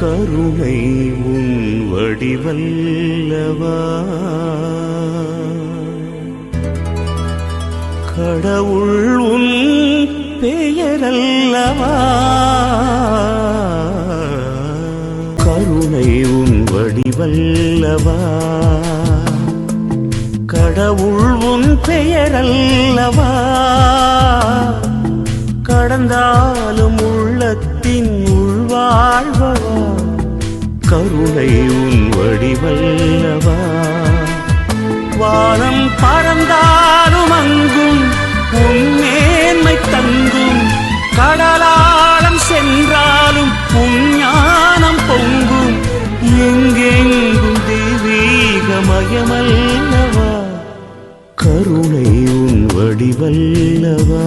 கருணை உன் வடிவல்லவா? கடவுள் உன் பெயரல்லவா? கருணை உன் வடிவல்லவா? கடவுள் உன் பெயரல்லவா? கடந்தாலும் உள்ளத்தின் உள்வாழ்வா கருணை உன் வடிவல்லவா? வானம் பறந்தாலும் அங்கும் உன் மேன்மை தங்கும். கடலாலம் சென்றாலும் உன் ஞானம் பொங்கும். எங்கெங்கும் தெய்வீகமயமல்லவா? கருணை உன் வடிவல்லவா?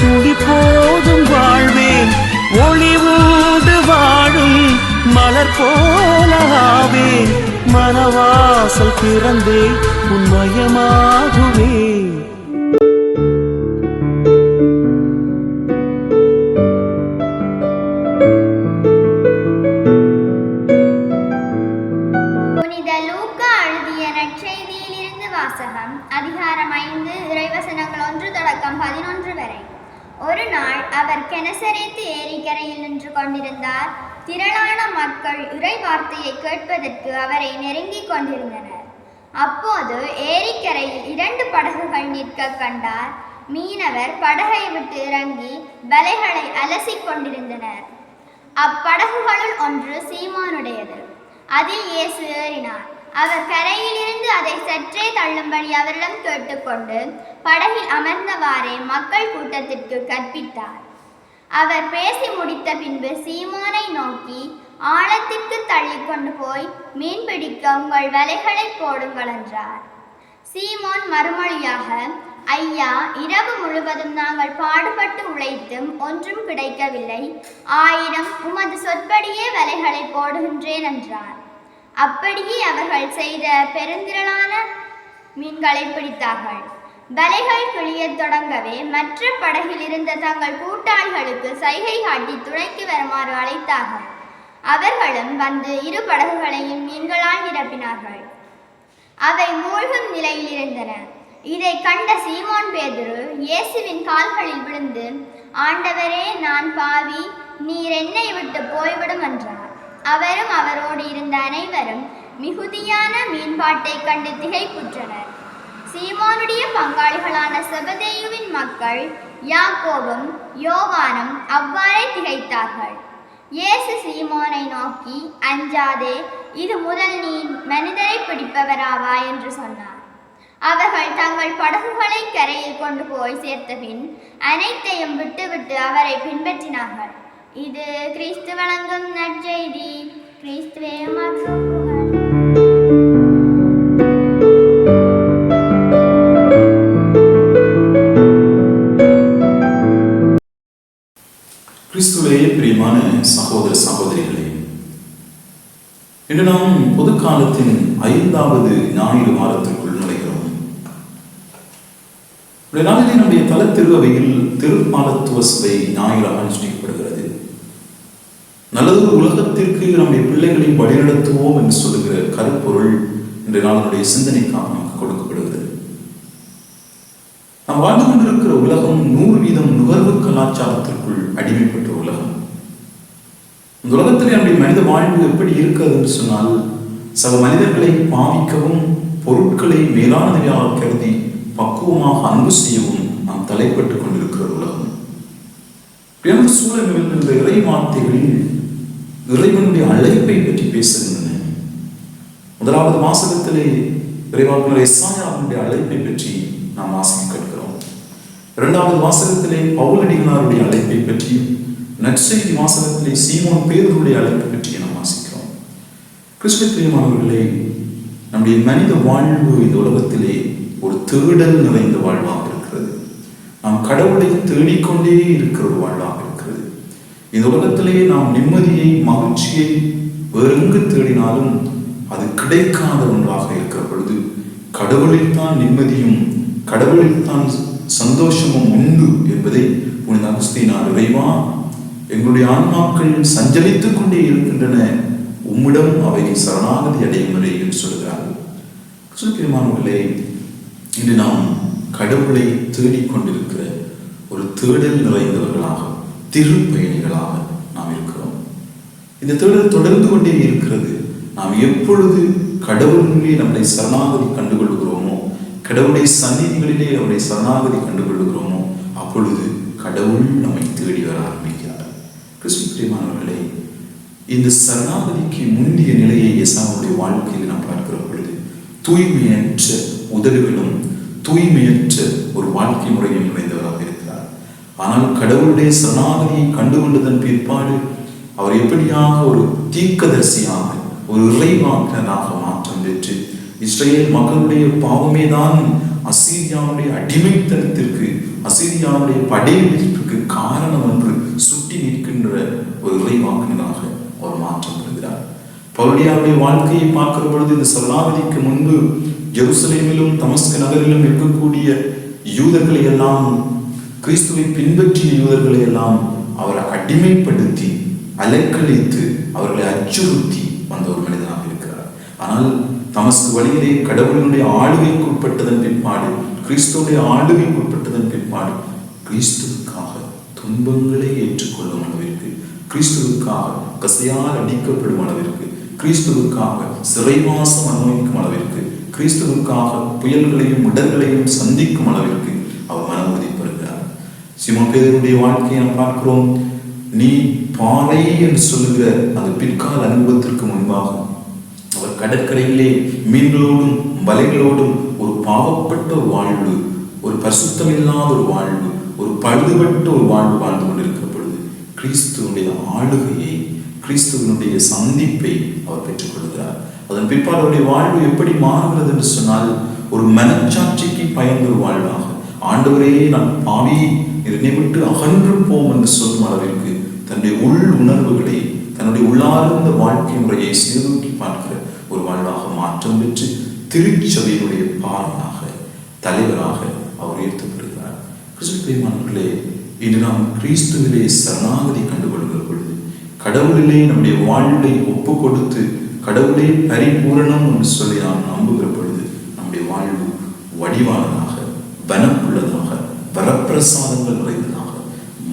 துடி போதும் வாழ்வேன் ஒளிவோடு வாழும் மலர் போலாவே மனவாசல் பிறந்தே உன்மயமாகுவேன் அவர் கெனசரேத்து ஏரிக்கரையில் நின்று கொண்டிருந்தார். திரளான மக்கள் இறை வார்த்தையை கேட்பதற்கு அவரை நெருங்கிக் கொண்டிருந்தனர். அப்போது ஏரிக்கரையில் இரண்டு படகுகள் நிற்க கண்டார். மீனவர் படகை விட்டு இறங்கி வலைகளை அலசிக் கொண்டிருந்தனர். அப்படகுகளுள் ஒன்று சீமானுடையது. அதில் இயேசு ஏறினார். அவர் கரையிலிருந்து அதை சற்றே தள்ளும்படி அவரிடம் கேட்டுக்கொண்டு படகில் அமர்ந்தவாறே மக்கள் கூட்டத்திற்கு கற்பித்தார். அவர் பேசி முடித்த பின்பு சீமோனை நோக்கி ஆழத்திற்கு தள்ளி கொண்டு போய் மீன் பிடிக்க உங்கள் வலைகளை போடுங்கள் என்றார். சீமோன் மறுமொழியாக ஐயா இரவு முழுவதும் நாங்கள் பாடுபட்டு உழைத்தும் ஒன்றும் கிடைக்கவில்லை. ஆயிரம் உமது சொற்படியே வலைகளை போடுகின்றேன் என்றார். அப்படியே அவர்கள் செய்த பெருந்திரளான மீன்களை பிடித்தார்கள். வலைகள் கிழியத் தொடங்கவே மற்ற படகில் இருந்த தங்கள் கூட்டாளிகளுக்கு சைகை காட்டி துணைக்கு வருமாறு அழைத்தார்கள் அவர்களும் வந்து இரு படகுகளையும் மீன்களால் நிரப்பினார்கள். அவை மூழ்கும் நிலையில் இருந்தன இதை கண்ட சீமோன் பேதுரு இயேசுவின் கால்களில் விழுந்து ஆண்டவரே நான் பாவி நீர் என்னை விட்டு போய்விடும் என்றார். அவரும் அவரோடு இருந்த அனைவரும் மிகுதியான மீன்பாட்டை கண்டு திகைப்புற்றனர். சீமோனுடைய பங்காளிகளான செபதேயுவின் மக்கள் யாக்கோபும் யோவானும் அவ்வாறே திகைத்தார்கள். இயேசு சீமோனை நோக்கி அஞ்சாதே இது முதல் நீ மனிதரை பிடிப்பவராவா? என்று சொன்னார். அவர்கள் தங்கள் படகுகளை கரையில் கொண்டு போய் சேர்த்தபின் அனைத்தையும் விட்டுவிட்டு அவரை பின்பற்றினார்கள். இது கிறிஸ்து வழங்கும் நற்செய்தி. கிறிஸ்துவே மற்றும் இன்று நாம் பொது காலத்தின் ஐந்தாவது ஞாயிறு வாரத்திற்குள் நுழைகிறோம். இந்த நாளிலே நம்முடைய தல திருவையில் திருப்பாலத்துவ சபை ஞாயிறாக அனுஷ்டிக்கப்படுகிறது. நல்லதொரு உலகத்திற்கு நம்முடைய பிள்ளைகளை வழிநடத்துவோம் என்று சொல்லுகிற கருப்பொருள் இன்றைய நாளினுடைய சிந்தனைக்காக நமக்கு கொடுக்கப்படுகிறது. நாம் வாழ்ந்து கொண்டிருக்கிற உலகம் நூறு வீதம் நுகர்வு கலாச்சாரத்திற்குள் அடிமைப்பட்ட உலகம். இந்த உலகத்திலே நம்முடைய மனித வாழ்வு எப்படி இருக்காதுன்னு சொன்னால் சக மனிதர்களை பாவிக்கவும் பொருட்களை மேலானதையாக கருதி பக்குவமாக அன்பு செய்யவும் நாம் தலைப்பட்டுக் கொண்டிருக்கிற உலகம். இப்படியான இந்த இறை வார்த்தைகளில் இறைவனுடைய அழைப்பை பற்றி பேசுகின்றன. முதலாவது வாசகத்திலே இறைவாக்குனர் எஸ்ஆயாவுடைய அழைப்பை பற்றி நாம் வாசிக்க கேட்கிறோம். இரண்டாவது வாசகத்திலே பவுலடிகளாருடைய அழைப்பை பற்றியும் நற்செய்தி வாசகத்திலே சீமோன் பேருடைய அழைப்பு பற்றி நாம் வாசிக்கிறோம். கிறிஸ்துவ பிரியமானவர்களே நம்முடைய மனித வாழ்வு இந்த உலகத்திலே ஒரு தேடல் நிறைந்த வாழ்வாக இருக்கிறது. நாம் கடவுளை தேடிக்கொண்டே இருக்கிற ஒரு வாழ்வாக இருக்கிறது. இந்த உலகத்திலே நாம் நிம்மதியை மகிழ்ச்சியை வேறெங்கு தேடினாலும் அது கிடைக்காத ஒன்றாக இருக்கிற பொழுது கடவுளில் தான் நிம்மதியும் கடவுளில் தான் சந்தோஷமும் உண்டு என்பதை புனித அகஸ்தீனார் இறைவா எங்களுடைய ஆன்மாக்கள் சஞ்சலித்துக் கொண்டே இருக்கின்றன. உம்மிடம் அவை சரணாகதி அடையும் வரை என்று சொல்கிறார்கள் சுருக்கிரமானவர்களே இன்று நாம் கடவுளை தேடிக்கொண்டிருக்கிற ஒரு தேடல் நிறைந்தவர்களாக திருப்பயணிகளாக நாம் இருக்கிறோம். இந்த தேடல் தொடர்ந்து கொண்டே இருக்கிறது. நாம் எப்பொழுது கடவுளிலே நம்முடைய சரணாகதி கண்டுகொள்கிறோமோ கடவுளுடைய சந்நிதிகளிலே நம்முடைய சரணாகதி கண்டுகொள்கிறோமோ அப்பொழுது கடவுள் நம்மை தேடி வர ஆரம்பிக்கிறார் இந்த சரணாகதிக்கு முந்தைய நிலையை எசாவுடைய வாழ்க்கையில் நாம் பார்க்கிற பொழுது தூய்மையற்ற உதடுகளும் தூய்மையற்ற ஒரு வாழ்க்கை முறையும் நுழைந்தவராக இருக்கிறார். ஆனால் கடவுளுடைய சரணாகதியை கண்டுகொண்டதன் பிற்பாடு அவர் எப்படியாக ஒரு தீர்க்கதரிசியாக ஒரு இறைவாக்கினராக மாற்றம் பெற்று இஸ்ரேல் மக்களுடைய பாவமே தான் அசீரியாவுடைய அடிமைத்தனத்திற்கு அசீரியாவுடைய படையெடுப்பிற்கு காரணம் என்று சுட்டி நிற்கின்ற ஒரு இறைவாக்கினராக அவர் மாற்றம் பெறுகிறார் பவுலியாவுடைய வாழ்க்கையை பார்க்கிற பொழுது இந்த சரணாகதிக்கு முன்பு ஜெருசலேமிலும் தமஸ்க நகரிலும் இருக்கக்கூடிய யூதர்களை எல்லாம் கிறிஸ்துவை பின்பற்றிய யூதர்களை எல்லாம் அவரை அடிமைப்படுத்தி அலைக்கழித்து அவர்களை அச்சுறுத்தி வந்த ஒரு மனிதனாக இருக்கிறார். ஆனால் தமஸ்கு வழியிலே கடவுளினுடைய ஆளுகைக்கு உட்பட்டதன் பிற்பாடு கிறிஸ்துவனுடைய ஆளுகைக்கு உட்பட்டதன் பிற்பாடு கிறிஸ்துவுக்காக துன்பங்களை ஏற்றுக்கொள்ளும் அளவிற்கு கிறிஸ்துவுக்காக கசையால் அடிக்கப்படும் அளவிற்கு கிறிஸ்துவுக்காக சிறைவாசம் அனுபவிக்கும் அளவிற்கு கிறிஸ்துவுக்காக புயல்களையும் இடங்களையும் சந்திக்கும் அளவிற்கு அவர் மன உறுதி பெறுகிறார் வாழ்க்கையை நாம் பார்க்கிறோம். நீ பாறை என்று சொல்லுகிற அந்த பிற்கால அனுபவத்திற்கு முன்பாக அவர் கடற்கரையிலே மீன்களோடும் வலைகளோடும் ஒரு பாவப்பட்ட வாழ்வு ஒரு பரிசுத்தமில்லாத ஒரு வாழ்வு பழுதுபட்ட ஒரு வாழ்வு வாழ்ந்து கொண்டிருக்கிற பொழுது கிறிஸ்துவனுடைய ஆளுகையை கிறிஸ்துவனுடைய சந்திப்பை அவர் பெற்றுக்கொள்கிறார் அதன் பிற்பால் அவருடைய வாழ்வு எப்படி மாறுகிறது என்று சொன்னால் ஒரு மனச்சாட்சிக்கு பயந்த ஒரு வாழ்வாக. ஆண்டவரே நான் பாவி என்னை விட்டு அகன்று போம் என்று சொல்லும் அளவிற்கு தன்னுடைய உள் உணர்வுகளை தன்னுடைய உள்ளார்ந்த வாழ்க்கை முறையை சீர்தூக்கி பார்க்கிற ஒரு வாழ்வாக மாற்றம் பெற்று திருச்சபையினுடைய பாலனாக தலைவராக அவர் உயர்த்தப்படுகிறார் கிறிஸ்து இன்று நாம் கிறிஸ்துவிலே சரணாகதி கண்டுகொள்கிற பொழுது கடவுளிலே நம்முடைய வாழ்வை ஒப்பு கொடுத்து கடவுளே பரிபூரணம் என்று சொல்லி நாம் நம்புகிற பொழுது நம்முடைய வாழ்வு வடிவானதாக பலமுள்ளதாக வரப்பிரசாதங்கள் நிறைந்ததாக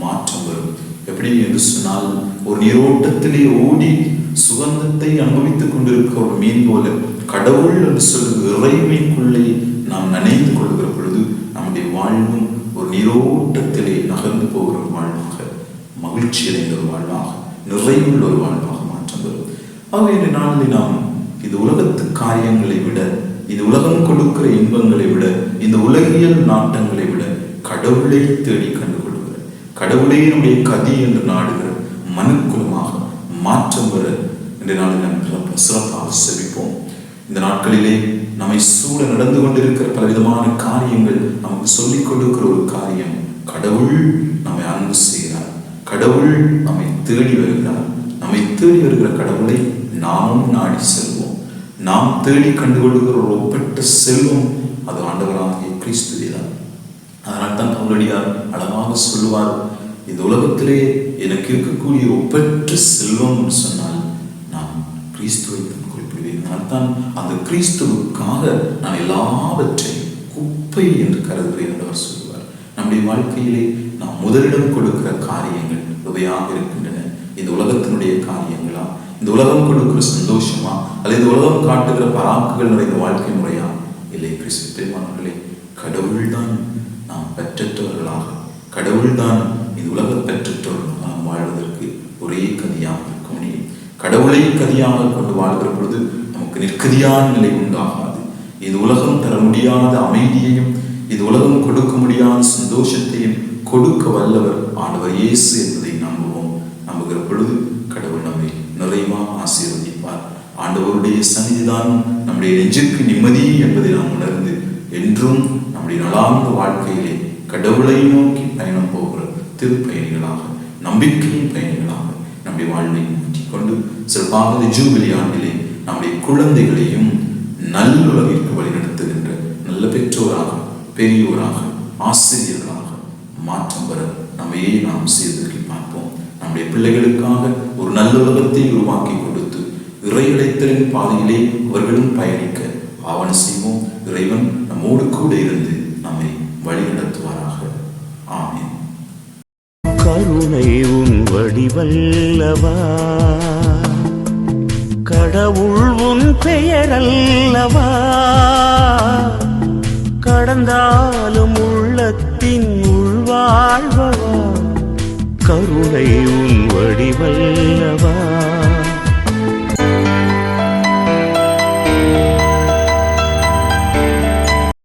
மாற்றம் வரும். எப்படி என்று சொன்னால் ஒரு நீரோட்டத்திலே ஓடி சுகந்தத்தை அனுபவித்துக் கொண்டிருக்கிற ஒரு மீன் போல கடவுள் என்று சொல்லும் இறைமைக்குள்ளே நாம் நனைந்து கொள்கிற பொழுது நம்முடைய வாழ்வும் ஒரு நீரோட்டத்திலே நகர்ந்து போகிற ஒரு வாழ்வாக மகிழ்ச்சி அடைந்த ஒரு வாழ்வாக நிறைவுள்ள ஒரு வாழ்வாக மாற்றம் வரும். ஆகவே இந்த நாளில் நாம் இந்த உலகத்து காரியங்களை விட இந்த உலகம் கொடுக்கிற இன்பங்களை விட இந்த உலகியல் நாட்டங்களை விட கடவுளை தேடி கண்டுகொள்கிற கடவுளே நம்முடைய கதி என்று நாடுகிற மனுக்குலமாக மாற்றம் வர இன்றைய நாளில் நாம் சிறப்பாக செவிப்போம் இந்த நாட்களிலே நம்மை சூழ நடந்து கொண்டிருக்கிற பலவிதமான காரியங்கள் நமக்கு சொல்லிக் கொடுக்கிற ஒரு காரியம். கடவுள் நம்மை அன்பு செய்கிறார். கடவுள் நம்மை தேடி வருகிறார். நம்மை தேடி வருகிற கடவுளை நாமும் நாடி செல்வோம். நாம் தேடி கண்டுகொள்கிற ஒரு ஒப்பற்ற செல்வம் அது ஆண்டவராகிய கிறிஸ்துவே தான். அதனால் தான் பவுலடியார் அழகாக சொல்லுவார் இந்த உலகத்திலே எனக்கு இருக்கக்கூடிய ஒப்பற்ற செல்வம் சொன்னால் நான் கிறிஸ்துவை தான் தான் அந்த கிறிஸ்துவுக்காக நான் எல்லாவற்றையும் குப்பை என்று கருதுகிறேன் என்று அவர் சொல்லுவார். நம்முடைய வாழ்க்கையிலே நாம் முதலிடம் கொடுக்கிற காரியங்கள் இவையாக இருக்கின்றன. இந்த உலகத்தினுடைய காரியங்களா? இந்த உலகம் கொடுக்கிற சந்தோஷமா? அல்லது இந்த உலகம் காட்டுகிற பராக்குகள் நிறைந்த வாழ்க்கை முறையா? இல்லை கிறிஸ்து பெருமானவர்களே கடவுள்தான் நாம் பெற்றற்றவர்களாக. கடவுள்தான் இந்த உலக பெற்றற்றவர்களாக நாம் வாழ்வதற்கு ஒரே கதியாக இருக்கும். கடவுளையும் கடவுளை கதியாக கொண்டு வாழ்கிற பொழுது நமக்கு நிற்கதியான நிலை உண்டாகாது. இது உலகம் தர முடியாத அமைதியையும் இது உலகம் கொடுக்க முடியாத சந்தோஷத்தையும் கொடுக்க வல்லவர் ஆண்டவர் இயேசு என்பதை நம்புவோம். நம்புகிற பொழுது கடவுள் நம்மை நிறைவா ஆசீர்வதிப்பார். ஆண்டவருடைய சன்னிதிதான் நம்முடைய நெஞ்சுக்கு நிம்மதி என்பதை நாம் உணர்ந்து என்றும் நம்முடைய நலார்ந்த வாழ்க்கையிலே கடவுளை நோக்கி பயணம் போகிற திருப்பயணிகளாக நம்பிக்கையின் பயணிகளாக நம்முடைய வாழ்வை மாற்றிக்கொண்டு சிறப்பாக ஜூபிலி ஆண்டிலே நம்முடைய குழந்தைகளையும் நல்லுறவிற்கு வழிநடத்துகின்ற நல்ல பெற்றோராக பெரியோராக ஆசிரியர்களாக மாற்றம் வர நம்மையே நாம் சீர்தூக்கி பார்ப்போம். நம்முடைய பிள்ளைகளுக்காக ஒரு நல்லுலகத்தை உருவாக்கி கொடுத்து இறையிழைத்தலின் பாதையிலே அவர்களும் பயணிக்க ஆவண செய்வோம். இறைவன் நம்மோடு கூட இருந்து நம்மை வழிநடத்துவாராக. ஆமென். கருணை உன் வடிவல்லவா? கடவுள் உன் பெயரல்லவா? கடந்தாலும் உள்ளத்தின் உள்வாழ்வவா கருணை உன் வடிவல்லவா?